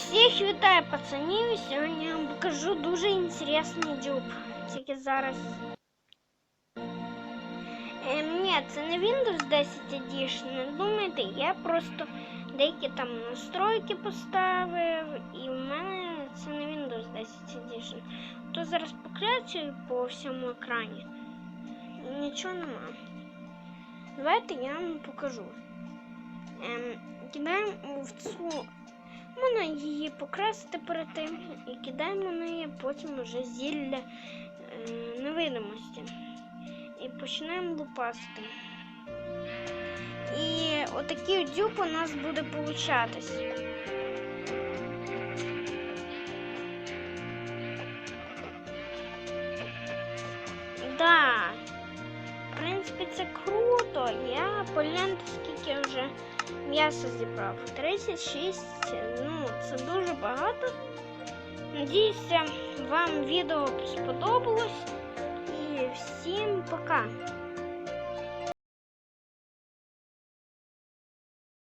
Всіх вітаю, пацанів. Сьогодні я вам покажу дуже інтересний дюб. Тільки зараз. Ем, ні, це не Windows 10 Edition, не думайте, я просто деякі там настройки поставив, і в мене це не Windows 10 Edition. То зараз поклячую по всьому екрані. І нічого нема. Давайте я вам покажу. Ем, кидаємо в цю Можна її покрасити перед тим і кидаємо на неї потім вже зілля е, невидимості. І починаємо лупасити. І отакий дюб у нас буде получатись. Я погляньте, скільки вже м'яса зібрав. 36, ну, це дуже багато. Надіюся, вам відео сподобалось. І всім пока!